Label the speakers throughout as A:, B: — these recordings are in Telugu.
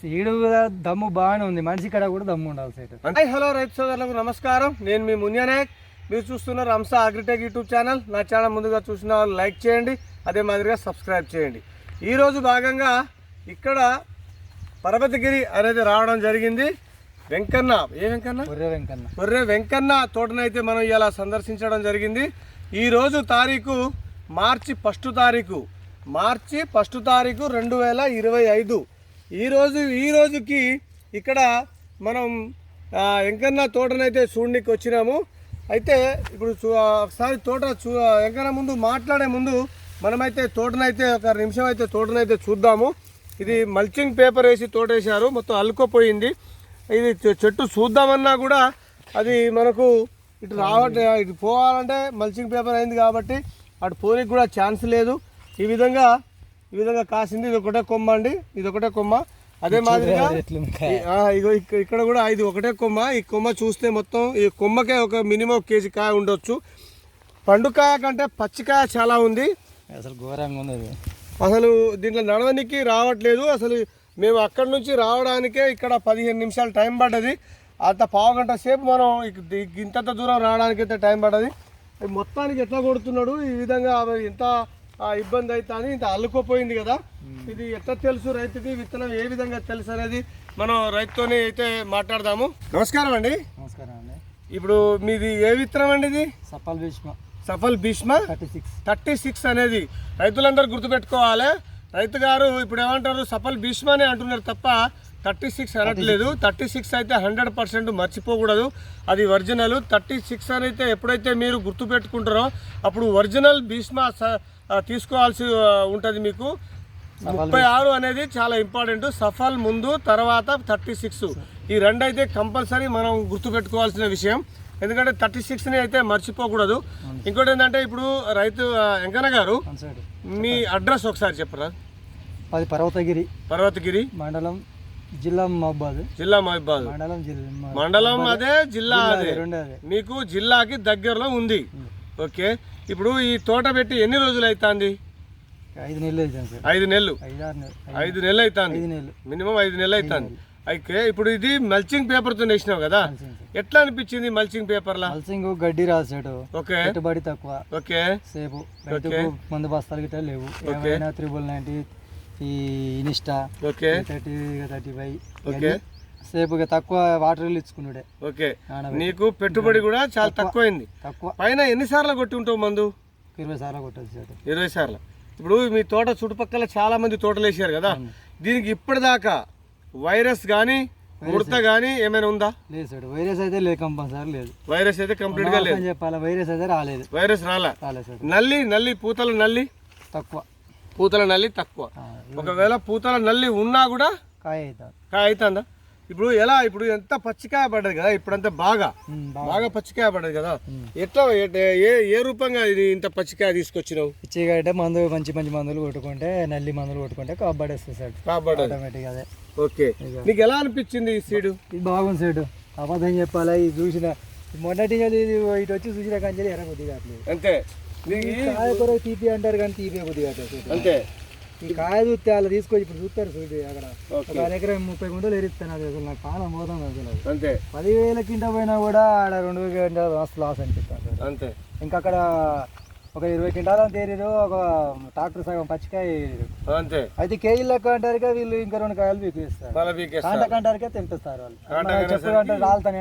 A: సీడు దమ్ము బాగానే ఉంది. మనిషి కాడ కూడా దమ్ము ఉండాలి సైట్.
B: హాయ్ హలో రైతు సోదరులకు నమస్కారం. నేను మీ మున్యానాయక్ మీరు చూస్తున్నారు అంశ అగ్రిటెక్ యూట్యూబ్ ఛానల్. నా ఛానల్ ముందుగా చూసిన వాళ్ళు లైక్ చేయండి అదే మాదిరిగా సబ్స్క్రైబ్ చేయండి. ఈరోజు భాగంగా ఇక్కడ పర్వతగిరి అనేది రావడం జరిగింది. వెంకన్న ఏ వెంకన్న?
A: ఒర్రె వెంకన్న.
B: ఒర్రే వెంకన్న తోటనైతే మనం ఇలా సందర్శించడం జరిగింది. ఈరోజు తారీఖు మార్చి ఫస్ట్ తారీఖు. మార్చి ఫస్ట్ తారీఖు రెండు వేల ఇరవై ఐదు. ఈరోజు ఈ రోజుకి ఇక్కడ మనం ఆ, వెంకన్న తోటనైతే చూడడానికి వచ్చినాము. అయితే ఇప్పుడు చూ ఒకసారి తోట చూ వెంకన్న ముందు మాట్లాడే ముందు మనమైతే తోటనైతే ఒక నిమిషం అయితే తోటనైతే చూద్దాము. ఇది మల్చింగ్ పేపర్ వేసి తోట వేశారు మొత్తం అల్లుకోపోయింది. ఇది చెట్టు చూద్దామన్నా కూడా అది మనకు ఇటు రావట్లే ఇటు పోవాలంటే మల్చింగ్ పేపర్ అయింది కాబట్టి అటు పోనీకి కూడా ఛాన్స్ లేదు. ఈ విధంగా ఈ విధంగా కాసింది ఇది ఒకటే కొమ్మ అండి. ఇది ఒకటే కొమ్మ. అదే మాదిరిగా ఇగో ఇక్క- ఇక్కడ కూడా ఇది ఒకటే కొమ్మ. ఈ కొమ్మ చూస్తే మొత్తం ఈ కొమ్మకే ఒక మినిమం కేజీ కాయ ఉండొచ్చు. పండుకాయ కంటే పచ్చికాయ చాలా ఉంది.
A: అసలు ఘోరంగా ఉంది
B: అసలు దీంట్లో నడవనికి రావట్లేదు. అసలు మేము అక్కడి నుంచి రావడానికే ఇక్కడ పదిహేను నిమిషాలు టైం పడ్డది. అంత పావు గంట సేపు మనం ఇంతంత దూరం రావడానికి అయితే టైం పడ్డది. మొత్తానికి ఎట్లా కొడుతున్నాడు? ఈ విధంగా ఎంత ఆ, ఇబ్బంది అవుతుంది ఇంత అల్లుకోపోయింది కదా. ఇది ఎట్లా తెలుసు రైతుకి? విత్తనం ఏ విధంగా తెలుసు అనేది మనం రైతుతోనే అయితే మాట్లాడదాము. నమస్కారం అండి.
A: నమస్కారం అండి.
B: ఇప్పుడు మీది ఏ విత్తనం అండి ఇది?
A: Safal Bhishma.
B: Safal Bhishma?
A: Thirty six.
B: Thirty six అనేది. రైతులందరూ గుర్తుపెట్టుకోవాలి. రైతు గారు ఇప్పుడు ఏమంటారు? సఫల్ భీష్మ అని అంటున్నారు తప్ప థర్టీ సిక్స్ అనట్లేదు. Thirty six. అయితే హండ్రెడ్ పర్సెంట్ మర్చిపోకూడదు. అది ఒరిజినల్. థర్టీ సిక్స్ అని అయితే ఎప్పుడైతే మీరు గుర్తుపెట్టుకుంటారో అప్పుడు ఒరిజినల్ భీష్మ తీసుకోవాల్సి ఉంటుంది మీకు. ముప్పై ఆరు అనేది చాలా ఇంపార్టెంట్. సఫల్ ముందు తర్వాత థర్టీ సిక్స్. ఈ రెండు అయితే కంపల్సరీ మనం గుర్తుపెట్టుకోవాల్సిన విషయం. ఎందుకంటే థర్టీ సిక్స్ని అయితే మర్చిపోకూడదు. ఇంకోటి ఏంటంటే ఇప్పుడు రైతు వెంకన్న గారు మీ అడ్రస్ ఒకసారి చెప్పరా?
A: అది పర్వతగిరి.
B: పర్వతగిరి.
A: మండలం జిల్లా మహబాద్.
B: జిల్లా మహిబాద్.
A: మండలం జిల్లా
B: మండలం అదే జిల్లా అదే. మీకు జిల్లాకి దగ్గరలో ఉంది. ఓకే. ఇప్పుడు ఈ తోట పెట్టి ఎన్ని రోజులు అవుతుంది
A: ఐదు నెలలు అవుతుంది
B: ఐదు నెలలు.
A: ఐదు
B: అవుతుంది మినిమం ఐదు నెలలు అవుతుంది అయితే ఇప్పుడు ఇది మల్చింగ్ పేపర్తో వేసినావు కదా?
A: మల్చింగ్.
B: ఎట్లా అనిపించింది మల్చింగ్ పేపర్లా
A: మల్సింగ్ గడ్డి రాసాడు
B: ఓకే.
A: పెట్టుబడి తక్కువ.
B: ఓకే.
A: సేపు. మందు బస్తాలు గిట్ట లేవు. ఏమైనా త్రిబుల్ నైన్టీ ఈ ఇనిస్టా
B: okay.
A: Thirty thirty five
B: okay.
A: సేపు ఇక తక్కువ వాటర్ ఇచ్చుకున్నాడే
B: ఓకే. నీకు పెట్టుబడి కూడా చాలా తక్కువైంది.
A: తక్కువ.
B: పైన ఎన్నిసార్లు కొట్టి ఉంటావు మందు?
A: ఇరవై సార్లు కొట్టచ్చు సార్.
B: ఇరవై సార్లు. ఇప్పుడు మీ తోట చుట్టుపక్కల చాలా మంది తోటలు వేసారు కదా. దీనికి ఇప్పటిదాకా వైరస్ కానీ ముడత కానీ ఏమైనా ఉందా?
A: లేదు సార్. వైరస్ అయితే లేదు కంపల్సరీ లేదు.
B: వైరస్ అయితే కంప్లీట్గా లేదు.
A: చెప్పాలా వైరస్ అయితే రాలేదు.
B: వైరస్ రాలా?
A: రాలేదు సార్.
B: నల్లి నల్లి పూతల నల్లి?
A: తక్కువ.
B: పూతల నల్లి తక్కువ. ఒకవేళ పూతల నల్లి ఉన్నా కూడా
A: కాయ అవుతుంది
B: కాయ అవుతుందా ఇప్పుడు ఎలా ఇప్పుడు ఎంత పచ్చికాయ పడ్డది కదా ఇప్పుడంతా బాగా.
A: బాగా.
B: బాగా పచ్చికాయ పడ్డది కదా. ఎట్లా ఎట్- ఏ ఏ రూపంగా ఇది ఇంత పచ్చికాయ తీసుకొచ్చినావు?
A: పిచ్చిగా అంటే మందు మంచి మంచి మందులు కొట్టుకుంటే నల్లి మందులు కొట్టుకుంటే కబ్బడేస్తుంది సార్.
B: కాబట్టి
A: ఆటోమేటిక్ అదే.
B: ఓకే. నీకు ఎలా అనిపించింది ఈ సీడు?
A: ఇది బాగుంది సైడ్. అబద్ధం చెప్పాలా ఇది చూసిన. మొన్నటి ఇది ఇటు వచ్చి చూసిన కంచెలు ఎర్ర కొద్దిగా
B: అంతే.
A: కాయ కొరకు తీపి అంటారు కానీ తీపి కొద్దిగా
B: అంతే.
A: ఈ కాయ చూస్తే అలా తీసుకొచ్చి ఇప్పుడు చూస్తారు చూడు అక్కడ. ఒక ఎకరం ముప్పై గుంటలు ఎరిస్తాను అది అసలు నాకు పానం పోతాం అసలు.
B: అంతే.
A: పదివేల కింద పోయినా కూడా ఆడ రెండు వేల కింటాలు మస్తు లాస్ అనిపిస్తాను సార్
B: అంతే.
A: ఇంకా అక్కడ ఒక ఇరవై కింటాలను తేరిరు ఒక ట్రాక్టర్ సగం పచ్చికాయ.
B: అంతే.
A: అయితే కేజీ లెక్క అంటారుగా వీళ్ళు ఇంకా రెండు కాయలు పీకిస్తారు.
B: మళ్ళీ పీకేస్తా
A: కాంట కంటారుకే తెంపిస్తారు వాళ్ళు.
B: కాంట
A: చెప్పు అంటే రాలుతానే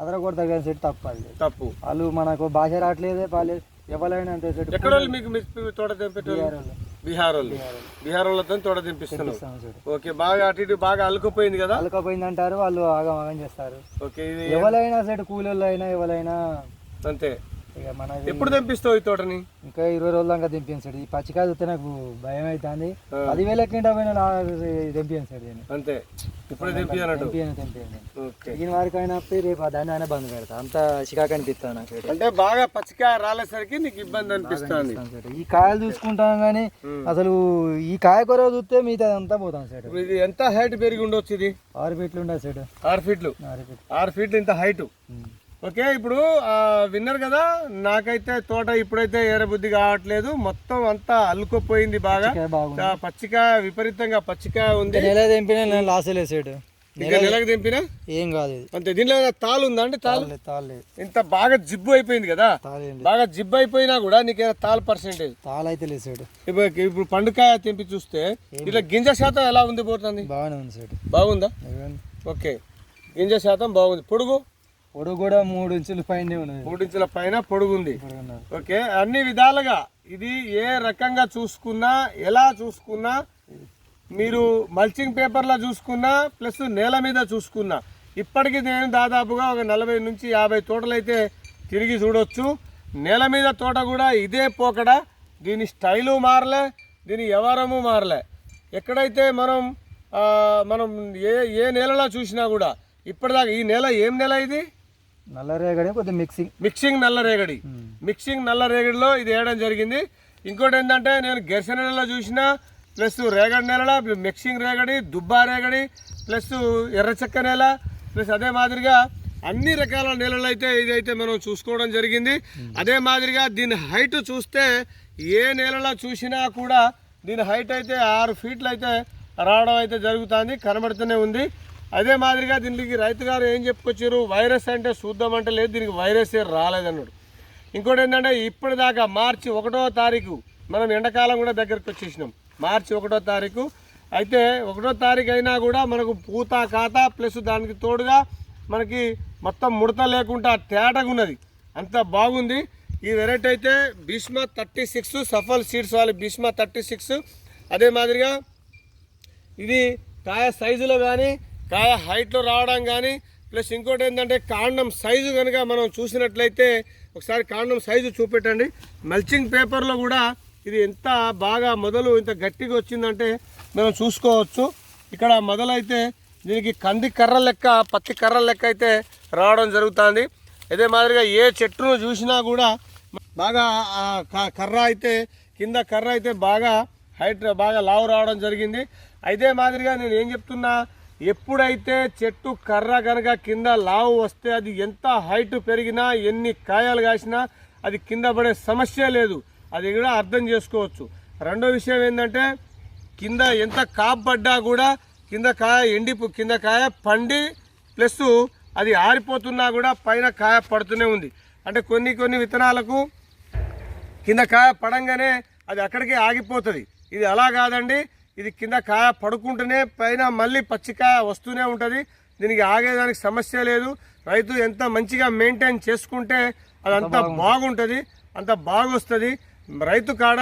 A: అదర కొడతారు కానీ సెట్ తప్ప
B: తప్పు.
A: వాళ్ళు మనకు భాష రావట్లేదే పాలేదు ఎవరైనా అంతే
B: ఎక్కడ వాళ్ళు మీకు మిర్చి తోట తెంపేటోళ్ళు బీహార్ వాళ్ళు బీహార్ వాళ్ళతో తోట ఓకే బాగా అటు ఇటు బాగా అల్లుకుపోయింది కదా?
A: అలకపోయింది అంటారు వాళ్ళు ఆగం ఆగం చేస్తారు.
B: ఓకే
A: ఎవరైనా సెట్ కూలీళ్ళు అయినా ఎవరైనా
B: అంతే.
A: ఇక మన
B: ఎప్పుడు తెంపిస్తావు ఈ తోటని?
A: ఇంకా ఇరవై రోజుల దాకా సార్. ఈ పచ్చికాయ చూస్తే నాకు భయం అవుతుంది పదివేల కింద పోయిన సార్ నేను.
B: అంతే. ఇప్పుడు
A: వరకు అయినా రేపు దాన్ని అయినా బంద్ పెడతా. అంత చికాకు అనిపిస్తాను నాకు.
B: అంటే బాగా పచ్చికాయ రాలేసరికి నీకు ఇబ్బంది అనిపిస్తుంది.
A: ఈ కాయలు చూసుకుంటాం కానీ అసలు ఈ కాయ కొర చూస్తే మిగతా అంతా పోతాం సార్.
B: ఇది ఎంత హైట్ పెరిగి ఉండొచ్చు ఇది?
A: ఆరు ఫీట్లు ఉండదు సార్.
B: ఆరు ఫీట్లు.
A: ఆరు ఫీట్లు.
B: ఆరు ఫీట్లు ఇంత హైట్. ఓకే ఇప్పుడు విన్నారు కదా? నాకైతే తోట ఇప్పుడైతే ఏరబుద్ధి కావట్లేదు. మొత్తం అంతా అల్లుకుపోయింది బాగా.
A: పచ్చికాయ
B: విపరీతంగా పచ్చికాయ ఉంది.
A: నెల నేను లాస్
B: ఇంకా నెలకు తెంపినా
A: ఏం కాదు
B: అంతే దీనిలో తాలు ఉందా అంటే తాలు
A: తాళలేదు
B: ఇంత బాగా జిబ్బు అయిపోయింది కదా? బాగా జిబ్బు అయిపోయినా కూడా నీకేమైనా తాలు పర్సెంటేజ్
A: తాళైతే లేసాడు
B: ఇప్పుడు ఇప్పుడు పండుకాయ తెంపి చూస్తే ఇట్లా గింజ శాతం ఎలా ఉంది పోతుంది?
A: బాగానే ఉంది సార్
B: బాగుందా? ఓకే గింజ శాతం బాగుంది. పొడుగు?
A: పొడుగు కూడా మూడు ఇంచుల పైన ఉన్నది.
B: మూడించుల పైన పొడుగు ఉంది
A: ఇప్పుడు ఉన్నది.
B: ఓకే అన్ని విధాలుగా ఇది ఏ రకంగా చూసుకున్నా ఎలా చూసుకున్నా మీరు మల్చింగ్ పేపర్లో చూసుకున్నా ప్లస్ నేల మీద చూసుకున్నా ఇప్పటికి నేను దాదాపుగా ఒక నలభై నుంచి యాభై తోటలు అయితే తిరిగి చూడొచ్చు. నేల మీద తోట కూడా ఇదే పోకడ. దీని స్టైలు మారలే దీని వ్యవహారము మారలే. ఎక్కడైతే మనం మనం ఏ ఏ నేలలో చూసినా కూడా ఇప్పటిదాకా ఈ నెల ఏం నెల ఇది?
A: నల్ల రేగడి కొద్దిగా మిక్సింగ్
B: మిక్సింగ్ నల్ల రేగడి. మిక్సింగ్ నల్ల రేగడిలో ఇది వేయడం జరిగింది. ఇంకోటి ఏంటంటే నేను గెర్స నెలలో చూసిన ప్లస్ రేగడి నెల మిక్సింగ్ రేగడి దుబ్బా రేగడి ప్లస్ ఎర్ర చెక్క నేల ప్లస్ అదే మాదిరిగా అన్ని రకాల నేలలు అయితే ఇదైతే మనం చూసుకోవడం జరిగింది. అదే మాదిరిగా దీని హైట్ చూస్తే ఏ నేలలో చూసినా కూడా దీని హైట్ అయితే ఆరు ఫీట్లు అయితే రావడం అయితే జరుగుతుంది కనబడుతూనే ఉంది. అదే మాదిరిగా దీనికి రైతు గారు ఏం చెప్పుకొచ్చారు? వైరస్ అంటే చూద్దామంటే లేదు దీనికి వైరస్ ఏ రాలేదన్నాడు. ఇంకోటి ఏంటంటే ఇప్పటిదాకా మార్చి ఒకటో తారీఖు మనం ఎండాకాలం కూడా దగ్గరకు వచ్చేసినాం. మార్చి ఒకటో తారీఖు. అయితే ఒకటో తారీఖు అయినా కూడా మనకు పూత కాత ప్లస్ దానికి తోడుగా మనకి మొత్తం ముడత లేకుండా తేటగా ఉన్నది అంత బాగుంది. ఈ వెరైటీ అయితే Bhishma thirty six Safal seeds వాళ్ళు భీష్మ థర్టీ సిక్స్. అదే మాదిరిగా ఇది కాయ సైజులో కానీ కాయ హైట్లో రావడం కానీ ప్లస్ ఇంకోటి ఏంటంటే కాండం సైజు కనుక మనం చూసినట్లయితే ఒకసారి కాండం సైజు చూపెట్టండి. మల్చింగ్ పేపర్లో కూడా ఇది ఎంత బాగా మొదలు ఇంత గట్టిగా వచ్చిందంటే మనం చూసుకోవచ్చు. ఇక్కడ మొదలైతే దీనికి కంది కర్ర లెక్క పత్తి కర్ర లెక్క అయితే రావడం జరుగుతుంది. అదే మాదిరిగా ఏ చెట్టును చూసినా కూడా బాగా కర్ర అయితే కింద కర్ర అయితే బాగా హైట్ బాగా లావు రావడం జరిగింది. అదే మాదిరిగా నేను ఏం చెప్తున్నా ఎప్పుడైతే చెట్టు కర్ర కనుక కింద లావు వస్తే అది ఎంత హైట్ పెరిగినా ఎన్ని కాయలు కాసినా అది కింద పడే సమస్య లేదు. అది కూడా అర్థం చేసుకోవచ్చు. రెండో విషయం ఏంటంటే కింద ఎంత కాపడ్డా కూడా కింద కాయ ఎండి కింద కాయ పండి ప్లస్ అది ఆరిపోతున్నా కూడా పైన కాయ పడుతూనే ఉంది. అంటే కొన్ని కొన్ని విత్తనాలకు కింద కాయ పడంగానే అది అక్కడికే ఆగిపోతుంది. ఇది అలా కాదండి. ఇది కింద కాయ పడుకుంటూనే పైన మళ్ళీ పచ్చికాయ వస్తూనే ఉంటుంది. దీనికి ఆగేదానికి సమస్య లేదు. రైతు ఎంత మంచిగా మెయింటైన్ చేసుకుంటే అదంతా బాగుంటుంది. అంత బాగొస్తుంది. రైతు కాడ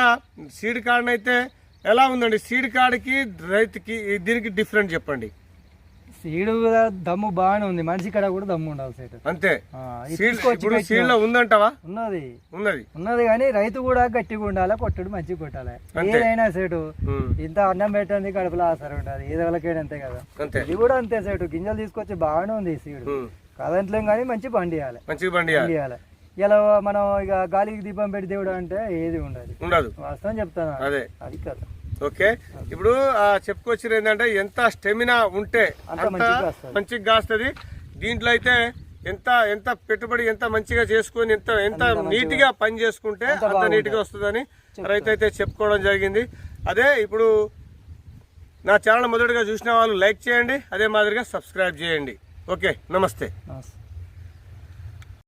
B: సీడ్ కాడనైతే ఎలా ఉందండి? సీడ్ కాడికి రైతుకి దీనికి డిఫరెంట్ చెప్పండి.
A: సీడు కూడా దమ్ము బాగానే ఉంది. మనిషి కాడ కూడా దమ్ము ఉండాలి సైడ్
B: అంతే. ఇప్పుడు సీడ్లో ఉందంటావా?
A: ఉన్నది.
B: ఉన్నది.
A: ఉన్నది కానీ రైతు కూడా గట్టిగా ఉండాలి కొట్టుడు మంచిగా కొట్టాలి? ఏదైనా సేటు. ఇంత అన్నం పెట్టండి కడుపులో ఆసర ఉంటుంది. ఏదో వాళ్ళకైనా అంతే కదా. ఇది కూడా అంతే సేటు. గింజలు తీసుకొచ్చి బాగానే ఉంది సీడు. కాదంటలేం కానీ మంచి పండియాలి.
B: ఇయ్యాలి.
A: పండియాలి. ఇలా మనం ఇక గాలికి దీపం పెట్టి దేవుడు అంటే ఏది ఉండదు.
B: ఉండదు.
A: వాస్తవం చెప్తాను
B: అదే.
A: అది కదా
B: ఓకే? ఇప్పుడు చెప్పుకొచ్చిన ఏంటంటే ఎంత స్టెమినా ఉంటే
A: అంత మంచిగా కాస్తది.
B: దీంట్లో అయితే ఎంత ఎంత పెట్టుబడి ఎంత మంచిగా చేసుకొని ఎంత ఎంత నీట్గా పని చేసుకుంటే అంత నీట్గా వస్తుందని రైతు అయితే చెప్పుకోవడం జరిగింది. అదే ఇప్పుడు నా ఛానల్ మొదటిగా చూసిన వాళ్ళు లైక్ చేయండి అదే మాదిరిగా సబ్స్క్రైబ్ చేయండి. ఓకే
A: నమస్తే.